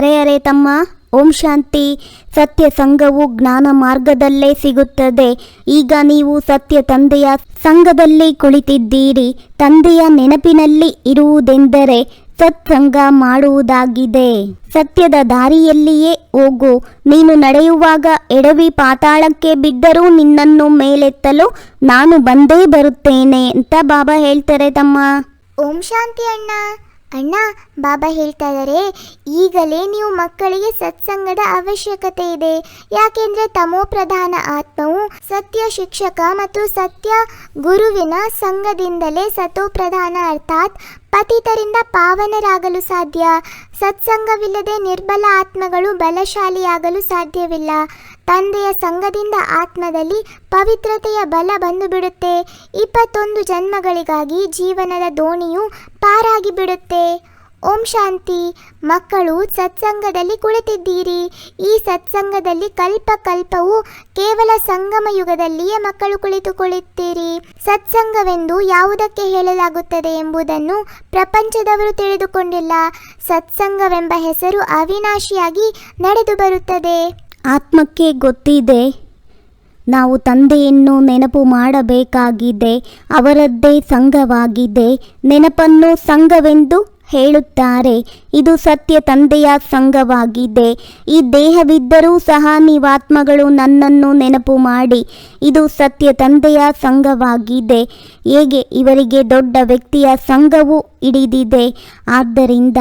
ಅರೆ ಅರೆ ತಮ್ಮ ಓಂ ಶಾಂತಿ ಸತ್ಯ ಸಂಘವು ಜ್ಞಾನ ಮಾರ್ಗದಲ್ಲೇ ಸಿಗುತ್ತದೆ. ಈಗ ನೀವು ಸತ್ಯ ತಂದೆಯ ಸಂಘದಲ್ಲಿ ಕುಳಿತಿದ್ದೀರಿ. ತಂದೆಯ ನೆನಪಿನಲ್ಲಿ ಇರುವುದೆಂದರೆ ಸತ್ಸಂಗ ಮಾಡುವುದಾಗಿದೆ. ಸತ್ಯದ ದಾರಿಯಲ್ಲಿಯೇ ಹೋಗು. ನೀನು ನಡೆಯುವಾಗ ಎಡವಿ ಪಾತಾಳಕ್ಕೆ ಬಿದ್ದರೂ ನಿನ್ನನ್ನು ಮೇಲೆತ್ತಲು ನಾನು ಬಂದೇ ಬರುತ್ತೇನೆ ಅಂತ ಬಾಬಾ ಹೇಳ್ತಾರೆ ತಮ್ಮ. ಓಂ ಶಾಂತಿ ಅಣ್ಣ. ಅಣ್ಣ, ಬಾಬಾ ಹೇಳ್ತಾ ಇದ್ದಾರೆ ಈಗಲೇ ನೀವು ಮಕ್ಕಳಿಗೆ ಸತ್ಸಂಗದ ಅವಶ್ಯಕತೆ ಇದೆ. ಯಾಕೆಂದ್ರೆ ತಮೋ ಪ್ರಧಾನ ಆತ್ಮವು ಸತ್ಯ ಶಿಕ್ಷಕ ಮತ್ತು ಸತ್ಯ ಗುರುವಿನ ಸಂಘದಿಂದಲೇ ಸತೋ ಪ್ರಧಾನ ಅರ್ಥಾತ್ ಪತಿತರಿಂದ ಪಾವನರಾಗಲು ಸಾಧ್ಯ. ಸತ್ಸಂಗವಿಲ್ಲದೆ ನಿರ್ಬಲ ಆತ್ಮಗಳು ಬಲಶಾಲಿಯಾಗಲು ಸಾಧ್ಯವಿಲ್ಲ. ತಂದೆಯ ಸಂಘದಿಂದ ಆತ್ಮದಲ್ಲಿ ಪವಿತ್ರತೆಯ ಬಲ ಬಂದು ಬಿಡುತ್ತೆ ಇಪ್ಪತ್ತೊಂದು ಜನ್ಮಗಳಿಗಾಗಿ ಜೀವನದ ದೋಣಿಯು ಪಾರಾಗಿ ಬಿಡುತ್ತೆ ಓಂ ಶಾಂತಿ. ಮಕ್ಕಳು ಸತ್ಸಂಗದಲ್ಲಿ ಕುಳಿತಿದ್ದೀರಿ. ಈ ಸತ್ಸಂಗದಲ್ಲಿ ಕಲ್ಪ ಕಲ್ಪವು ಕೇವಲ ಸಂಗಮ ಯುಗದಲ್ಲಿಯೇ ಮಕ್ಕಳು ಕುಳಿತುಕೊಳ್ಳುತ್ತೀರಿ. ಸತ್ಸಂಗವೆಂದು ಯಾವುದಕ್ಕೆ ಹೇಳಲಾಗುತ್ತದೆ ಎಂಬುದನ್ನು ಪ್ರಪಂಚದವರು ತಿಳಿದುಕೊಂಡಿಲ್ಲ. ಸತ್ಸಂಗವೆಂಬ ಹೆಸರು ಅವಿನಾಶಿಯಾಗಿ ನಡೆದು ಬರುತ್ತದೆ. ಆತ್ಮಕ್ಕೆ ಗೊತ್ತಿದೆ. ನಾವು ತಂದೆಯನ್ನು ನೆನಪು ಮಾಡಬೇಕಾಗಿದೆ. ಅವರದ್ದೇ ಸಂಘವಾಗಿದೆ. ನೆನಪನ್ನು ಸಂಘವೆಂದು ಹೇಳುತ್ತಾರೆ, ಇದು ಸತ್ಯ ತಂದೆಯ ಸಂಘವಾಗಿದೆ ಈ ದೇಹವಿದ್ದರೂ ಸಹ ನೀವಾತ್ಮಗಳು ನನ್ನನ್ನು ನೆನಪು ಮಾಡಿ, ಇದು ಸತ್ಯ ತಂದೆಯ ಸಂಘವಾಗಿದೆ ಹೇಗೆ ಇವರಿಗೆ ದೊಡ್ಡ ವ್ಯಕ್ತಿಯ ಸಂಘವು ಹಿಡಿದಿದೆ. ಆದ್ದರಿಂದ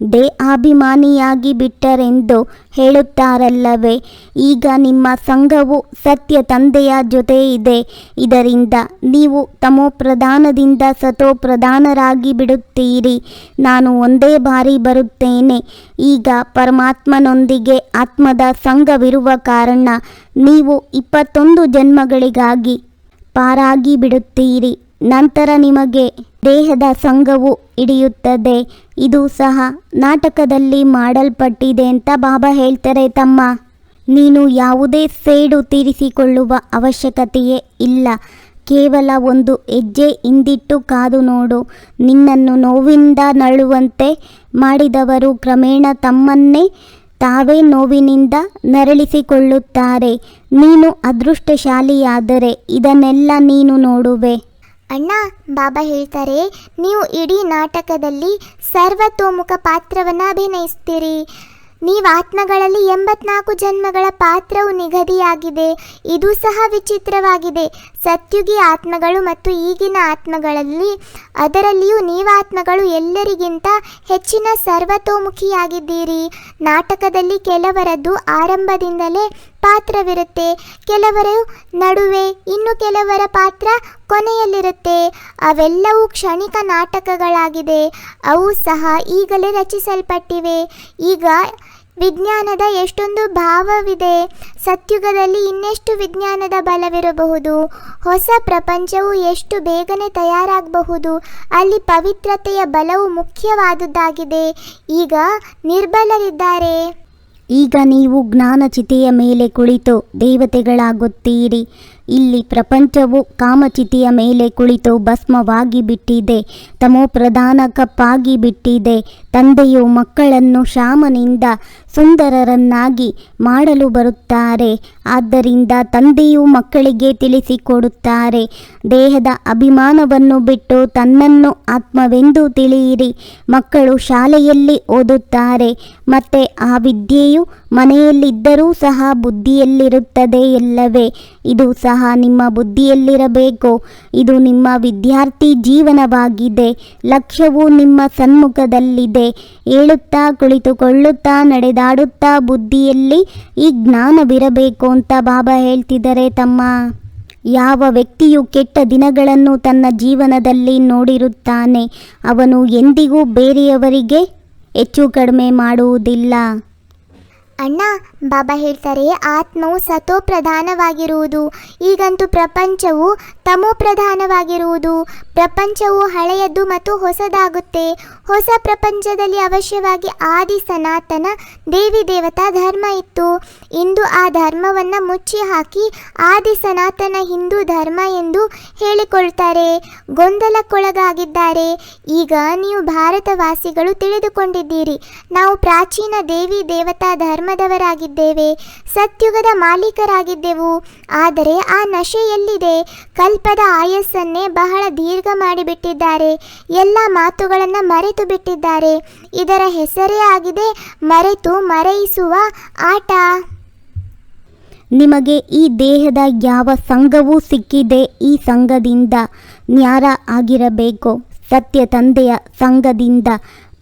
ದೇಹಾಭಿಮಾನಿಯಾಗಿ ಬಿಟ್ಟರೆಂದು ಹೇಳುತ್ತಾರಲ್ಲವೇ, ಈಗ ನಿಮ್ಮ ಸಂಘವು ಸತ್ಯ ತಂದೆಯ ಜೊತೆ ಇದೆ. ಇದರಿಂದ ನೀವು ತಮೋ ಪ್ರಧಾನದಿಂದ ಸತೋ ಪ್ರಧಾನರಾಗಿ ಬಿಡುತ್ತೀರಿ. ನಾನು ಒಂದೇ ಬಾರಿ ಬರುತ್ತೇನೆ. ಈಗ ಪರಮಾತ್ಮನೊಂದಿಗೆ ಆತ್ಮದ ಸಂಘವಿರುವ ಕಾರಣ ನೀವು ಇಪ್ಪತ್ತೊಂದು ಜನ್ಮಗಳಿಗಾಗಿ ಪಾರಾಗಿ ಬಿಡುತ್ತೀರಿ. ನಂತರ ನಿಮಗೆ ದೇಹದ ಸಂಘವು ಹಿಡಿಯುತ್ತದೆ. ಇದು ಸಹ ನಾಟಕದಲ್ಲಿ ಮಾಡಲ್ಪಟ್ಟಿದೆ ಅಂತ ಬಾಬಾ ಹೇಳ್ತಾರೆ, ತಮ್ಮ. ನೀನು ಯಾವುದೇ ಸೇಡು ತೀರಿಸಿಕೊಳ್ಳುವ ಅವಶ್ಯಕತೆಯೇ ಇಲ್ಲ. ಕೇವಲ ಒಂದು ಹೆಜ್ಜೆ ಹಿಂದಿಟ್ಟು ಕಾದು ನೋಡು. ನಿನ್ನನ್ನು ನೋವಿಂದ ನರಳುವಂತೆ ಮಾಡಿದವರು ಕ್ರಮೇಣ ತಮ್ಮನ್ನೇ ತಾವೇ ನೋವಿನಿಂದ ನರಳಿಸಿಕೊಳ್ಳುತ್ತಾರೆ. ನೀನು ಅದೃಷ್ಟಶಾಲಿಯಾದರೆ ಇದನ್ನೆಲ್ಲ ನೀನು ನೋಡುವೆ. ಅಣ್ಣ, ಬಾಬಾ ಹೇಳ್ತಾರೆ, ನೀವು ಇಡೀ ನಾಟಕದಲ್ಲಿ ಸರ್ವತೋಮುಖ ಪಾತ್ರವನ್ನು ಅಭಿನಯಿಸ್ತೀರಿ. ನೀವು ಆತ್ಮಗಳಲ್ಲಿ ಎಂಬತ್ನಾಲ್ಕು ಜನ್ಮಗಳ ಪಾತ್ರವು ನಿಗದಿಯಾಗಿದೆ. ಇದು ಸಹ ವಿಚಿತ್ರವಾಗಿದೆ. ಸತ್ಯುಗಿ ಆತ್ಮಗಳು ಮತ್ತು ಈಗಿನ ಆತ್ಮಗಳಲ್ಲಿ, ಅದರಲ್ಲಿಯೂ ನೀವು ಆತ್ಮಗಳು ಎಲ್ಲರಿಗಿಂತ ಹೆಚ್ಚಿನ ಸರ್ವತೋಮುಖಿಯಾಗಿದ್ದೀರಿ. ನಾಟಕದಲ್ಲಿ ಕೆಲವರದ್ದು ಆರಂಭದಿಂದಲೇ ಪಾತ್ರವಿರುತ್ತೆ. ಕೆಲವರು ನಡುವೆ, ಇನ್ನು ಕೆಲವರ ಪಾತ್ರ ಕೊನೆಯಲ್ಲಿರುತ್ತೆ. ಅವೆಲ್ಲವೂ ಕ್ಷಣಿಕ ನಾಟಕಗಳಾಗಿದೆ. ಅವು ಸಹ ಈಗಲೇ ರಚಿಸಲ್ಪಟ್ಟಿವೆ. ಈಗ ವಿಜ್ಞಾನದ ಎಷ್ಟೊಂದು ಭಾವವಿದೆ. ಸತ್ಯುಗದಲ್ಲಿ ಇನ್ನೆಷ್ಟು ವಿಜ್ಞಾನದ ಬಲವಿರಬಹುದು. ಹೊಸ ಪ್ರಪಂಚವು ಎಷ್ಟು ಬೇಗನೆ ತಯಾರಾಗಬಹುದು. ಅಲ್ಲಿ ಪವಿತ್ರತೆಯ ಬಲವು ಮುಖ್ಯವಾದುದಾಗಿದೆ. ಈಗ ನಿರ್ಬಲರಿದ್ದಾರೆ. ಈಗ ನೀವು ಜ್ಞಾನಚಿತೆಯ ಮೇಲೆ ಕುಳಿತು ದೇವತೆಗಳಾಗುತ್ತೀರಿ. ಇಲ್ಲಿ ಪ್ರಪಂಚವು ಕಾಮಚಿತಿಯ ಮೇಲೆ ಕುಳಿತು ಭಸ್ಮವಾಗಿ ಬಿಟ್ಟಿದೆ. ತಮೋ ಪ್ರಧಾನ ಕಪ್ಪಾಗಿ ಬಿಟ್ಟಿದೆ. ತಂದೆಯು ಮಕ್ಕಳನ್ನು ಶಾಮನಿಂದ ಸುಂದರರನ್ನಾಗಿ ಮಾಡಲು ಬರುತ್ತಾರೆ. ಆದ್ದರಿಂದ ತಂದೆಯು ಮಕ್ಕಳಿಗೆ ತಿಳಿಸಿಕೊಡುತ್ತಾರೆ. ದೇಹದ ಅಭಿಮಾನವನ್ನು ಬಿಟ್ಟು ತನ್ನನ್ನು ಆತ್ಮವೆಂದು ತಿಳಿಯಿರಿ. ಮಕ್ಕಳು ಶಾಲೆಯಲ್ಲಿ ಓದುತ್ತಾರೆ. ಮತ್ತೆ ಆ ವಿದ್ಯೆಯು ಮನೆಯಲ್ಲಿದ್ದರೂ ಸಹ ಬುದ್ಧಿಯಲ್ಲಿರುತ್ತದೆ ಎಲ್ಲವೇ ಇದು ಸಹ ನಿಮ್ಮ ಬುದ್ಧಿಯಲ್ಲಿರಬೇಕು. ಇದು ನಿಮ್ಮ ವಿದ್ಯಾರ್ಥಿ ಜೀವನವಾಗಿದೆ. ಲಕ್ಷ್ಯವು ನಿಮ್ಮ ಸನ್ಮುಖದಲ್ಲಿದೆ. ಹೇಳುತ್ತಾ ಕುಳಿತುಕೊಳ್ಳುತ್ತಾ ನಡೆದಾಡುತ್ತಾ ಬುದ್ಧಿಯಲ್ಲಿ ಈ ಜ್ಞಾನವಿರಬೇಕು ಅಂತ ಬಾಬಾ ಹೇಳ್ತಿದ್ದಾರೆ ತಮ್ಮ. ಯಾವ ವ್ಯಕ್ತಿಯು ಕೆಟ್ಟ ದಿನಗಳನ್ನು ತನ್ನ ಜೀವನದಲ್ಲಿ ನೋಡಿರುತ್ತಾನೆ, ಅವನು ಎಂದಿಗೂ ಬೇರೆಯವರಿಗೆ ಹೆಚ್ಚು ಕಡಿಮೆ ಮಾಡುವುದಿಲ್ಲ. ಅಣ್ಣ, ಬಾಬಾ ಹೇಳ್ತಾರೆ, ಆತ್ಮವು ಸತೋ ಪ್ರಧಾನವಾಗಿರುವುದು ಈಗಂತೂ ಪ್ರಪಂಚವು ತಮೋ ಪ್ರಧಾನವಾಗಿರುವುದು ಪ್ರಪಂಚವು ಹಳೆಯದು ಮತ್ತು ಹೊಸದಾಗುತ್ತೆ. ಹೊಸ ಪ್ರಪಂಚದಲ್ಲಿ ಅವಶ್ಯವಾಗಿ ಆದಿ ಸನಾತನ ದೇವಿ ದೇವತಾ ಧರ್ಮ ಇತ್ತು. ಇಂದು ಆ ಧರ್ಮವನ್ನು ಮುಚ್ಚಿ ಹಾಕಿ ಆದಿ ಸನಾತನ ಹಿಂದೂ ಧರ್ಮ ಎಂದು ಹೇಳಿಕೊಳ್ತಾರೆ. ಗೊಂದಲಕ್ಕೊಳಗಾಗಿದ್ದಾರೆ. ಈಗ ನೀವು ಭಾರತವಾಸಿಗಳು ತಿಳಿದುಕೊಂಡಿದ್ದೀರಿ. ನಾವು ಪ್ರಾಚೀನ ದೇವಿ ದೇವತಾ ಧರ್ಮದವರಾಗಿದ್ದೇವೆ ಸತ್ಯುಗದ ಮಾಲೀಕರಾಗಿದ್ದೆವು. ಆದರೆ ಆ ನಶೆ ಎಲ್ಲಿದೆ? ಕಲ್ಪದ ಆಯಸ್ಸನ್ನೇ ಬಹಳ ದೀರ್ಘ ಮಾಡಿಬಿಟ್ಟಿದ್ದಾರೆ. ಎಲ್ಲ ಮಾತುಗಳನ್ನು ಮರೆತು ಬಿಟ್ಟಿದ್ದಾರೆ. ಇದರ ಹೆಸರೇ ಆಗಿದೆ ಮರೆತು ಮರೆಯಿಸುವ ಆಟ. ನಿಮಗೆ ಈ ದೇಹದ ಯಾವ ಸಂಘವೂ ಸಿಕ್ಕಿದೆ ಈ ಸಂಘದಿಂದ ನ್ಯಾರ ಆಗಿರಬೇಕು. ಸತ್ಯ ತಂದೆಯ ಸಂಘದಿಂದ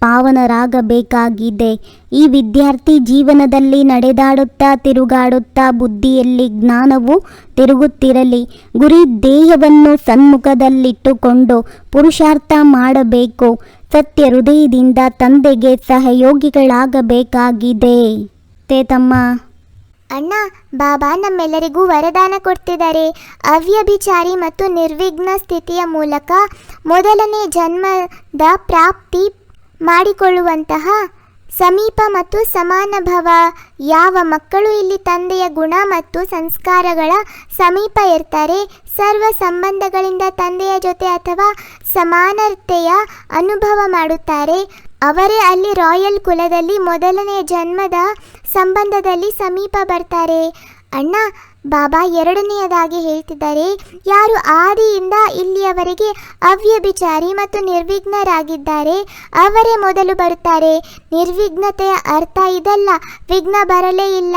ಪಾವನರಾಗಬೇಕಾಗಿದೆ. ಈ ವಿದ್ಯಾರ್ಥಿ ಜೀವನದಲ್ಲಿ ನಡೆದಾಡುತ್ತಾ, ತಿರುಗಾಡುತ್ತಾ ಬುದ್ಧಿಯಲ್ಲಿ ಜ್ಞಾನವು ತಿರುಗುತ್ತಿರಲಿ. ಗುರಿ ದೇಹವನ್ನು ಸನ್ಮುಖದಲ್ಲಿಟ್ಟುಕೊಂಡು ಪುರುಷಾರ್ಥ ಮಾಡಬೇಕು. ಸತ್ಯ ಹೃದಯದಿಂದ ತಂದೆಗೆ ಸಹಯೋಗಿಗಳಾಗಬೇಕಾಗಿದೆ. ತಮ್ಮ ಅಣ್ಣ, ಬಾಬಾ ನಮ್ಮೆಲ್ಲರಿಗೂ ವರದಾನ ಕೊಡ್ತಿದ್ದಾರೆ. ಅವ್ಯಭಿಚಾರಿ ಮತ್ತು ನಿರ್ವಿಘ್ನ ಸ್ಥಿತಿಯ ಮೂಲಕ ಮೊದಲನೇ ಜನ್ಮದ ಪ್ರಾಪ್ತಿ ಮಾಡಿಕೊಳ್ಳುವಂತಹ ಸಮೀಪ ಮತ್ತು ಸಮಾನ ಭವ. ಯಾವ ಮಕ್ಕಳು ಇಲ್ಲಿ ತಂದೆಯ ಗುಣ ಮತ್ತು ಸಂಸ್ಕಾರಗಳ ಸಮೀಪ ಇರ್ತಾರೆ, ಸರ್ವ ಸಂಬಂಧಗಳಿಂದ ತಂದೆಯ ಜೊತೆ ಅಥವಾ ಸಮಾನತೆಯ ಅನುಭವ ಮಾಡುತ್ತಾರೆ. ಅವರೇ ಅಲ್ಲಿ ರಾಯಲ್ ಕುಲದಲ್ಲಿ ಮೊದಲನೆಯ ಜನ್ಮದ ಸಂಬಂಧದಲ್ಲಿ ಸಮೀಪ ಬರ್ತಾರೆ. ಅಣ್ಣ ಬಾಬಾ ಎರಡನೆಯದಾಗಿ ಹೇಳ್ತಿದ್ದಾರೆ, ಯಾರು ಆದಿಯಿಂದ ಇಲ್ಲಿಯವರೆಗೆ ಅವ್ಯಭಿಚಾರಿ ಮತ್ತು ನಿರ್ವಿಘ್ನರಾಗಿದ್ದಾರೆ, ಅವರೇ ಮೊದಲು ಬರುತ್ತಾರೆ. ನಿರ್ವಿಘ್ನತೆಯ ಅರ್ಥ ಇದಲ್ಲ, ವಿಘ್ನ ಬರಲೇ ಇಲ್ಲ.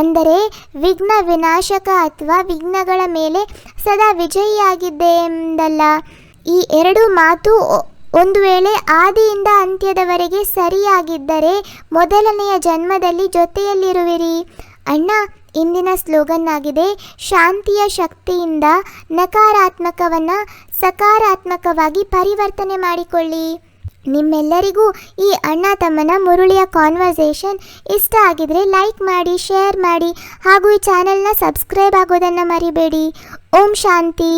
ಅಂದರೆ ವಿಘ್ನ ವಿನಾಶಕ ಅಥವಾ ವಿಘ್ನಗಳ ಮೇಲೆ ಸದಾ ವಿಜಯಿಯಾಗಿದ್ದೆ ಎಂದಲ್ಲ ಈ ಎರಡು ಮಾತು ಒಂದು ವೇಳೆ ಆದಿಯಿಂದ ಅಂತ್ಯದವರೆಗೆ ಸರಿಯಾಗಿದ್ದರೆ ಮೊದಲನೆಯ ಜನ್ಮದಲ್ಲಿ ಜೊತೆಯಲ್ಲಿರುವಿರಿ. ಇಂದಿನ ಸ್ಲೋಗನ್ ಆಗಿದೆ ಶಾಂತಿಯ ಶಕ್ತಿಯಿಂದ ನಕಾರಾತ್ಮಕವನ್ನು ಸಕಾರಾತ್ಮಕವಾಗಿ ಪರಿವರ್ತನೆ ಮಾಡಿಕೊಳ್ಳಿ. ನಿಮ್ಮೆಲ್ಲರಿಗೂ ಈ ಅಣ್ಣ ತಮ್ಮನ ಮುರುಳಿಯ ಕಾನ್ವರ್ಸೇಷನ್ ಇಷ್ಟ ಆಗಿದ್ರೆ ಲೈಕ್ ಮಾಡಿ ಶೇರ್ ಮಾಡಿ ಹಾಗೂ ಈ ಚಾನೆಲ್ನ ಸಬ್ಸ್ಕ್ರೈಬ್ ಆಗೋದನ್ನು ಮರಿಬೇಡಿ. ಓಂ ಶಾಂತಿ.